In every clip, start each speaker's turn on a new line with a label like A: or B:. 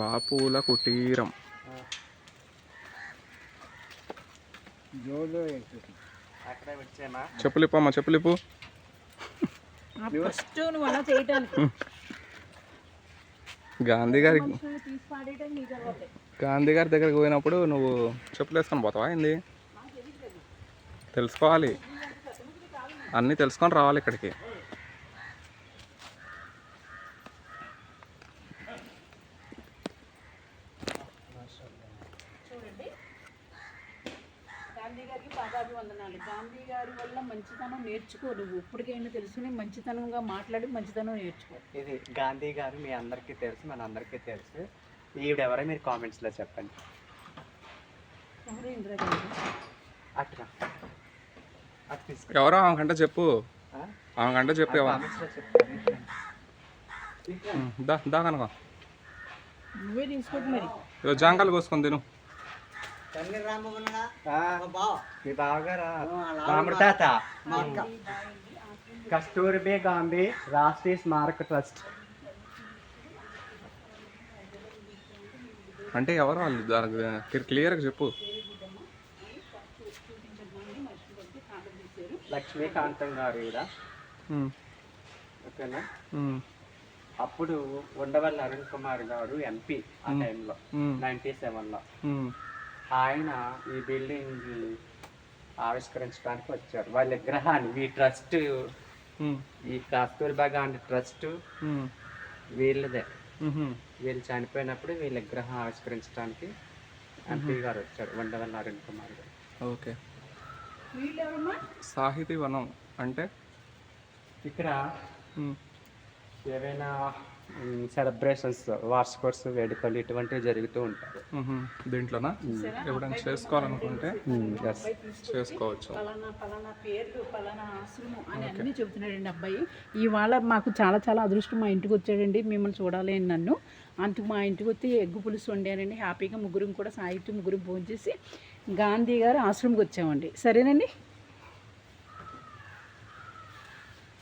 A: బాపుల కుటీరం.
B: జోలో ఎక్కుతుంది
C: అక్కడే వచ్చామా
A: చెప్పులు ఇప్పమ్మా చెప్పులు ఇప్పు
D: ఫస్ట్ నువ్వు అలా చేయటానికి.
A: గాంధీ
D: తర్వాతే.
A: గాంధీ గారి దగ్గరికి పోయినప్పుడు నువ్వు చెప్పులు వేసుకొని పోతావా ఏంది? తెలుసుకోవాలి. అన్నీ తెలుసుకొని రావాలి ఇక్కడికి
D: చూడండి గాంధీ గారికి పాదాభివందనాలు గాంధీ గారి వల్ల మంచితనం నేర్చుకో నువ్వు ఇప్పటికైనా తెలుసుని మంచితనంగా మాట్లాడి మంచితనం నేర్చుకో.
C: ఇది గాంధీ గారు మీ అందరికీ తెలుసు మన అందరికీ తెలుసు. ఈవిడెవరో మీరు కామెంట్స్లో చెప్పండి.
D: ఎవరు ఇందిరాగాంధీ
C: అట్లా అటు తీసుకో.
A: ఎవరో ఆమె కంటే చెప్పు.
C: ఆ?
A: ఆమె కంటే చెప్పు ఎవరు.
C: కామెంట్స్లో చెప్తాను
A: ఉం, దా దా కనుక.
D: నువ్వే తీసుకోటి మరి.
A: ఇదో జాంకాయలు కోసుకొని తిను.
C: మీ బావగారా? రాముడు తాత? కస్తూర్బే గాంధీ రాష్ట్రీయ స్మారక ట్రస్ట్.
A: అంటే ఎవరు వాళ్ళు? దానికి క్లియర్గా చెప్పు.
C: లక్ష్మీకాంతం గారు
A: ఉం,
C: ఓకేనా? అప్పుడు ఉండవల్లి అరుణ్ కుమార్ గారు ఎంపీ ఆ టైంలో నైన్టీ సెవెన్లో. ఆయన ఈ బిల్డింగ్ ఆవిష్కరించడానికి వచ్చారు. వాళ్ళ విగ్రహాన్ని ఈ ట్రస్ట్ ఈ కస్తూర్బా గాంధీ ట్రస్ట్ వీళ్ళదే. వీళ్ళు చనిపోయినప్పుడు వీళ్ళ విగ్రహం ఆవిష్కరించడానికి ఎంపీ గారు వచ్చారు ఉండవల్లి అరుణ్ కుమార్ గారు.
A: ఓకే. సాహితీ వనం అంటే?
C: ఇక్కడ ఏవైనా సెలబ్రేషన్స్ వార్షికోత్సవ వేడుకలు ఇటువంటివి జరుగుతూ ఉంటాయి.
A: దీంట్లోనా? ఎప్పుడైనా చేసుకోవాలనుకుంటే చేసుకోవచ్చు.
D: పలానా పలానా పేర్లు పలానా ఆశ్రమం అని అన్నీ చెబుతున్నాడండి అబ్బాయి. ఇవాళ మాకు చాలా చాలా అదృష్టం మా ఇంటికి వచ్చాడండి. మిమ్మల్ని చూడాలి అని నన్ను. అందుకు మా ఇంటికి వచ్చి ఎగ్గు పులుసు వండానండి. హ్యాపీగా ముగ్గురం కూడా సాహిత్యం ముగ్గురం భోజనం చేసి గాంధీ గారు ఆశ్రమంకి వచ్చామండి. సరేనండి?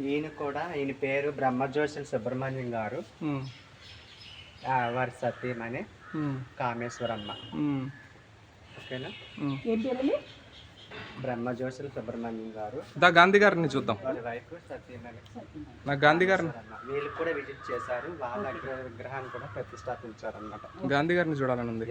C: ఈయన కూడా ఈయన పేరు బ్రహ్మజోషుల సుబ్రహ్మణ్యం గారు. వారి సతీమణి కామేశ్వరమ్మ. ఓకేనా? బ్రహ్మజోషుల సుబ్రహ్మణ్యం గారు.
A: దా గాంధీ గారిని చూద్దాం.
C: వారి వైఫ్ సతీమణి
A: నాకు గాంధీ గారిని.
C: వీళ్ళు కూడా విజిట్ చేశారు. వాళ్ళ విగ్రహ- విగ్రహాన్ని కూడా ప్రతిష్టాపించారు అన్నమాట
A: గాంధీ గారిని చూడాలని ఉంది.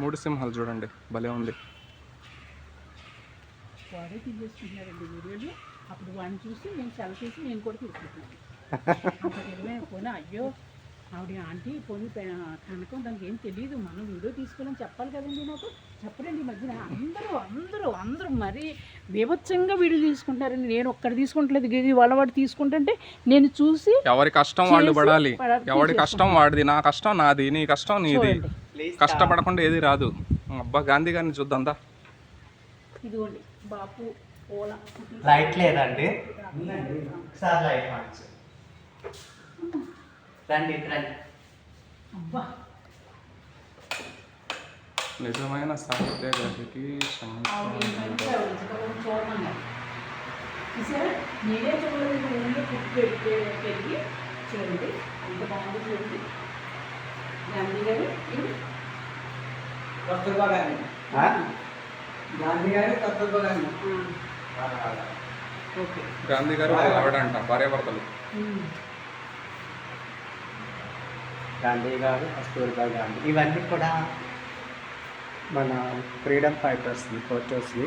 A: మూడు సింహాలు చూడండి. భలే ఉంది.
D: వాడే తీసేసుకుంటున్నారండి వీడియోలు. అప్పుడు వాడిని చూసి నేను సెలవు చేసి నేను కూడా తీసుకుంటున్నాను. పోనీ అయ్యో ఆవిడ ఆంటీ పోనీ కనకం దానికి ఏం తెలియదు మనం వీడియో తీసుకోవాలని చెప్పాలి కదండి నాకు చెప్పరండి ఈ మధ్యన అందరూ అందరూ అందరూ మరీ బీభత్సంగా వీడియో తీసుకుంటారండి నేను ఒక్కడ తీసుకుంటలేదు. ఇది వాళ్ళ వాడు తీసుకుంటుంటే నేను చూసి
A: ఎవరి కష్టం వాళ్ళు పడాలి. ఎవరి కష్టం వాడిది నా కష్టం నాది నీ కష్టం నీది. కష్టపడకుండా ఏది రాదు. అబ్బా గాంధీ గారిని చూద్దాం దా.
D: ఇదిగోండి. బాపు.
C: లైట్ లేదండి. సార్ లైట్ మార్చు. రండి రండి.
D: అబ్బా.
A: నిజమైన సాహిత్య
D: నేనే చూడలేదు పెట్టి పెరిగి చూడండి. అంత బాగుంది చూడండి. గాంధీ గారు ఇది
B: కస్తూర్బా గాంధీ గారు కస్తూర్బా గాంధీ
D: ఆ, ఓకే.
A: గాంధీ గారు వాళ్ళ ఆవిడ అంట భార్యాభర్తలు.
C: గాంధీ గారు కస్తూర్బా గాంధీ. ఇవన్నీ కూడా మన ఫ్రీడమ్ ఫైటర్స్ ఫోటోస్ని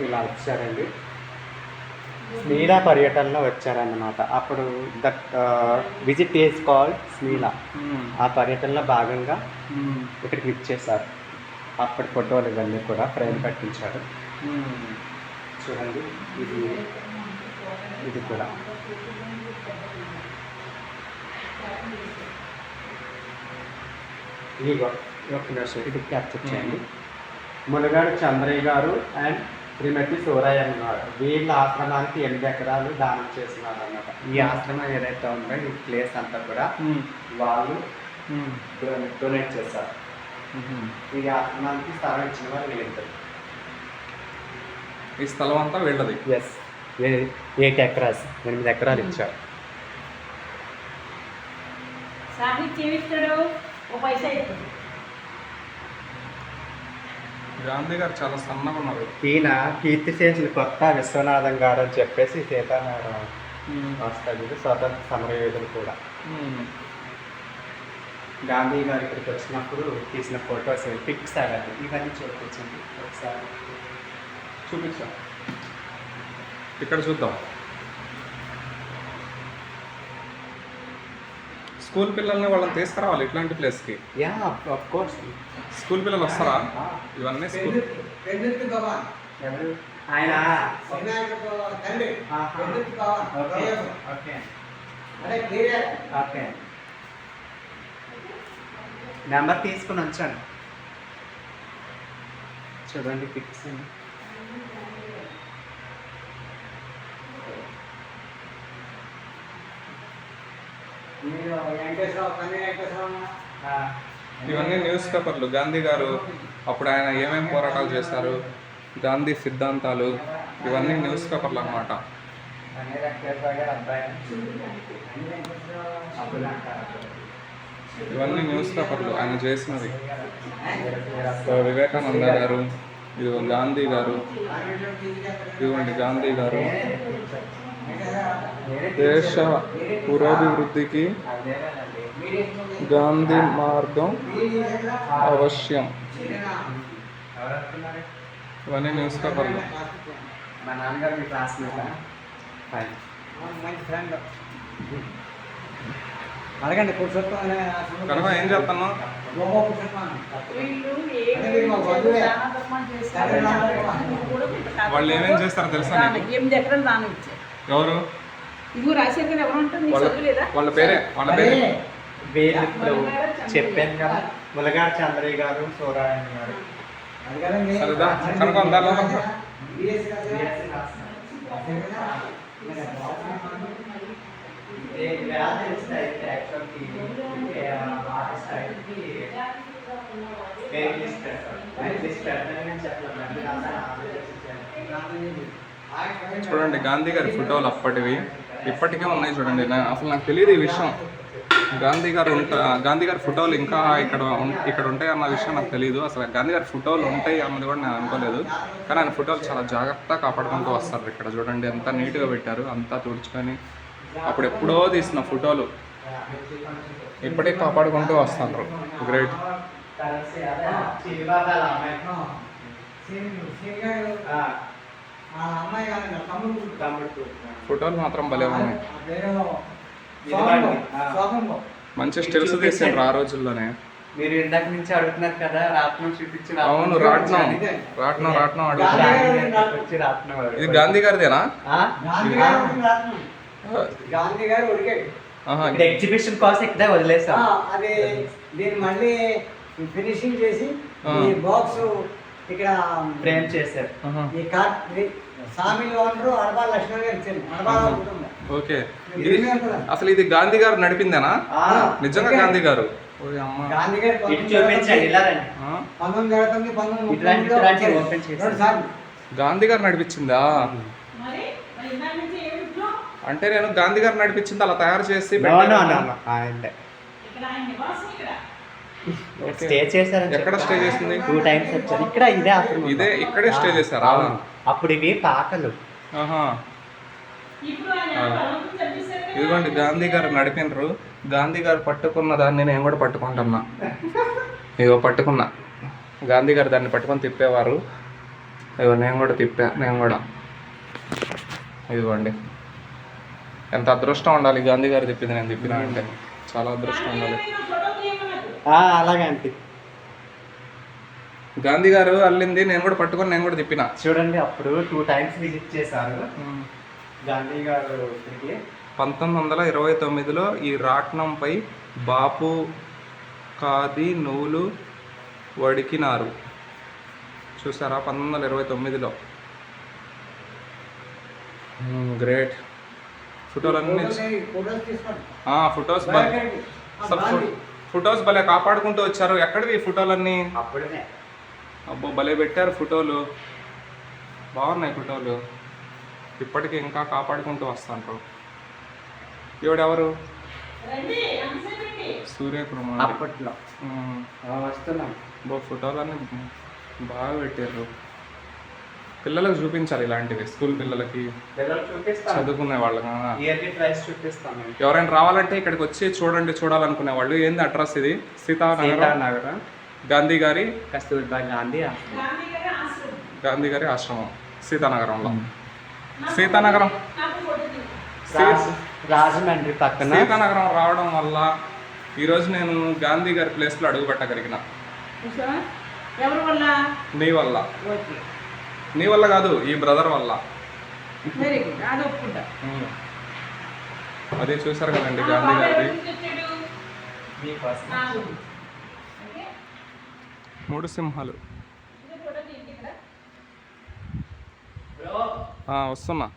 C: ఇలా వచ్చారండి. స్మీలా పర్యటనలో వచ్చారన్నమాట. అప్పుడు దట్ విజిట్ ఈస్ కాల్డ్ స్మీలా ఆ పర్యటనలో భాగంగా ఇక్కడికి ఇచ్చేసారు అప్పటి ఫోటోలు ఇవన్నీ కూడా ఫ్రేమ్ కట్టించారు. చూడండి ఇది ఇది కూడా. ఇదిగో ఒక నిమిషం ఇది క్యాప్చర్ చేయండి. మునగాడు చంద్రయ్య గారు అండ్ శ్రీమతి సూరయ్యన్ గారు. వీళ్ళ ఆశ్రమానికి ఎనిమిది ఎకరాలు దానం చేస్తున్నారు అన్నమాట. ఈ ఆశ్రమం ఏదైతే ఉందో ఈ ప్లేస్ అంతా కూడా వాళ్ళు డొనేట్ చేశారు. ఈ ఆశ్రమానికి స్థలం ఇచ్చిన వీళ్ళిద్దరు.
A: ఈ స్థలం అంతా వీళ్ళది.
C: ఎస్ ఎయిట్ ఎకరాస్ ఎనిమిది ఎకరాలు ఇచ్చారు.
A: గాంధీ గారు చాలా సన్నగా ఉన్నారు.
C: ఈయన కీర్తిశేషులు కొత్త విశ్వనాథం గారు అని చెప్పేసి సీతారామం వస్తాడు స్వతంత్ర సమరయోధులు కూడా. గాంధీ గారు ఇక్కడికి వచ్చినప్పుడు తీసిన ఫొటోస్ పిక్స్ అవన్నీ ఇవన్నీ చూపించండి ఒకసారి.
A: చూపించా. ఇక్కడ చూద్దాం. స్కూల్ పిల్లల్ని వాళ్ళని తీసుకురావాలి ఇట్లాంటి ప్లేస్కి.
C: యా ఆఫ్ కోర్స్
A: స్కూల్ పిల్లలు వస్తారా? ఇవన్నీ స్కూల్
C: ఆయన. ఓకే. ఓకే. నెంబర్ తీసుకుని ఉంచండి చూడండి పిక్స్
A: ఇవన్నీ న్యూస్ పేపర్లు. గాంధీ గారు అప్పుడు ఆయన ఏమేమి పోరాటాలు చేశారు? గాంధీ సిద్ధాంతాలు ఇవన్నీ న్యూస్ పేపర్లు అన్నమాట.
C: అనే వెంకటేశ్వర గారు అబ్బాయి.
A: ఇవన్నీ న్యూస్ పేపర్లు ఆయన చేసినవి. వివేకానంద గారు ఇదిగో గాంధీ గారు ఇదిగోండి గాంధీ గారు. దేశ పురోభివృద్ధికి గాంధీ మార్గం అవశ్యం. ఇవన్నీ న్యూస్ పేపర్లు.
C: మా నాన్నగారు మీ క్లాస్మేట్?
B: మంచి ఫ్రెండ్ అడగండి పురుషోత్తం
A: కనుక ఏం చెప్తాను
B: గొప్ప పురుషోత్తం
D: వీళ్ళు చేస్తారు.
A: ఏమేం చేస్తారో తెలుసా
D: దానం,
A: నీకు?
D: ఎనిమిది ఎకరాలు దానం ఇచ్చారు.
A: ఎవరు?
D: ఇదిగో రాజశేఖర్ ఎవరు ఉంటారు? నీకు
A: వాళ్ళ
D: చదువులేదా?
A: వాళ్ళ పేరే? వాళ్ళ పేరే?
C: వీళ్ళు ఇప్పుడు చెప్పాను కదా ములగారు చంద్రయ్య గారు సూరాయణ గారు.
A: సరేదా? చూడండి గాంధీ గారి ఫోటోలు అప్పటివి ఇప్పటికే ఉన్నాయి చూడండి అసలు నాకు తెలియదు ఈ విషయం. గాంధీ గారు ఉంటా గాంధీ గారి ఫోటోలు ఇంకా ఇక్కడ ఇక్కడ ఉంటాయి అన్న విషయం నాకు తెలియదు అసలు గాంధీ గారి ఫోటోలు ఉంటాయి అన్నది కూడా నేను అనుకోలేదు. కానీ ఆయన ఫోటోలు చాలా జాగ్రత్తగా కాపాడుకుంటూ వస్తారు ఇక్కడ చూడండి ఎంత నీట్గా పెట్టారు అంతా తుడుచుకొని అప్పుడు ఎప్పుడో తీసిన ఫోటోలు ఇప్పటికీ కాపాడుకుంటూ వస్తారు గ్రేట్ ఫోటోలు మాత్రం భలే ఉన్నాయి. మంచి స్టిల్స్ తీసిండ్రు ఆ రోజుల్లోనే.
C: మీరు ఇందాక నుంచి అడుగుతున్నారు కదా రాట్నం చూపించి
A: అవును రాట్నం. రాట్నం రాట్నం అడుగుతున్నా
C: వచ్చి రాట్నం
A: ఇది గాంధీ గారిదేనా?
C: ఆ?
B: గాంధీ గారు ఉడికాడు.
C: ఇక్కడ ఎగ్జిబిషన్ కోసం ఇక్కడే వదిలేసాం
B: ఆ, అది దీన్ని మళ్ళీ ఫినిషింగ్ చేసి. ఈ బాక్స్ ఇక్కడ
C: ఫ్రేమ్ చేశారు.
B: ఈ car sawmill owner Adaba Lakshman గారు ఇచ్చారు అడబా. కుటుంబం
A: ఓకే? అసలు ఇది గాంధీ గారు నడిపిందేనా నిజంగా గాంధీ గారు
B: గాంధీ గారు? పంతొమ్మిది తొమ్మిది.
A: గాంధీ గారు నడిపించిందా అంటే నేను గాంధీ గారు నడిపించింది అలా తయారు చేసి.
C: స్టే చేశారని
A: ఎక్కడ స్టే చేసింది?
C: టూ టైమ్స్ వచ్చారు. ఇక్కడ ఇదే.
A: ఇదే ఇక్కడే స్టే చేశారా.
C: అవును. అప్పుడు ఇవి పాకలు.
A: ఇదిగోండి గాంధీ గారు నడిపినరు. గాంధీ గారు పట్టుకున్న దాన్ని నేను కూడా పట్టుకుంటున్నా. ఇగో పట్టుకున్నా. గాంధీ గారు దాన్ని పట్టుకొని తిప్పేవారు. ఇగో నేను కూడా తిప్పా నేను కూడా. ఇదిగోండి. ఎంత అదృష్టం ఉండాలి? గాంధీ గారు తిప్పింది నేను తిప్పినా అంటే చాలా అదృష్టం ఉండాలి.
C: అలాగే అంటే
A: గాంధీ గారు అల్లింది నేను కూడా పట్టుకొని నేను కూడా తిప్పిన
C: చూడండి అప్పుడు టూ టైమ్స్ విజిట్ చేశారు. గాంధీ గారు
A: పంతొమ్మిది వందల ఇరవై తొమ్మిదిలో ఈ రాట్నంపై బాపు ఖాదీ నూలు వడికినారు. చూసారా? పంతొమ్మిది వందల ఇరవై తొమ్మిదిలో. గ్రేట్. ఫోటోలన్నీ
B: ఫోటోస్ ఫోటోస్ తీసుకోండి.
A: ఆ, ఫొటోస్ భలే కాపాడుకుంటూ వచ్చారు. ఎక్కడివి ఫోటోలన్నీ? అబ్బో భలే పెట్టారు ఫోటోలు. బాగున్నాయి ఫోటోలు. ఇప్పటికీ ఇంకా కాపాడుకుంటూ
D: ఎంతసేపు అండి.
A: సూర్యకుమార్.
C: అప్పట్లో. ఆ, వస్తున్నాం
A: ఫోటోలన్నీ బాగా పెట్టారు. పిల్లలకు చూపించాలి ఇలాంటివి. స్కూల్ పిల్లలకి చదువుకునే వాళ్ళకి ఆ.
C: ఇయర్లీ ప్రైస్ చూపిస్తాం మేము
A: ఎవరైనా రావాలంటే ఇక్కడికి వచ్చి చూడండి చూడాలనుకునే వాళ్ళు. ఏంది అడ్రస్ ఇది? సీతానగరం గాంధీ గారి
C: కస్తూర్బా గాంధీ
A: గాంధీ గారి ఆశ్రమం. సీతానగరంలో. సీతానగరం.
C: రాజ- రాజమండ్రి పక్కన.
A: సీతానగరం రావడం వల్ల ఈరోజు నేను గాంధీ గారి ప్లేస్లో అడుగు పెట్టగలిగిన.
D: చూసావా? ఎవరి వల్ల?
A: నీ వల్ల.
D: ఓకే.
A: నీ వల్ల కాదు ఈ బ్రదర్ వల్ల.
D: వెరీ గుడ్ అది ఒప్పుకుంటా.
A: ఉమ్. అది చూసారు కదండి గాంధీ
C: మీకోసం
A: మూడు సింహాలు. వస్తున్నా.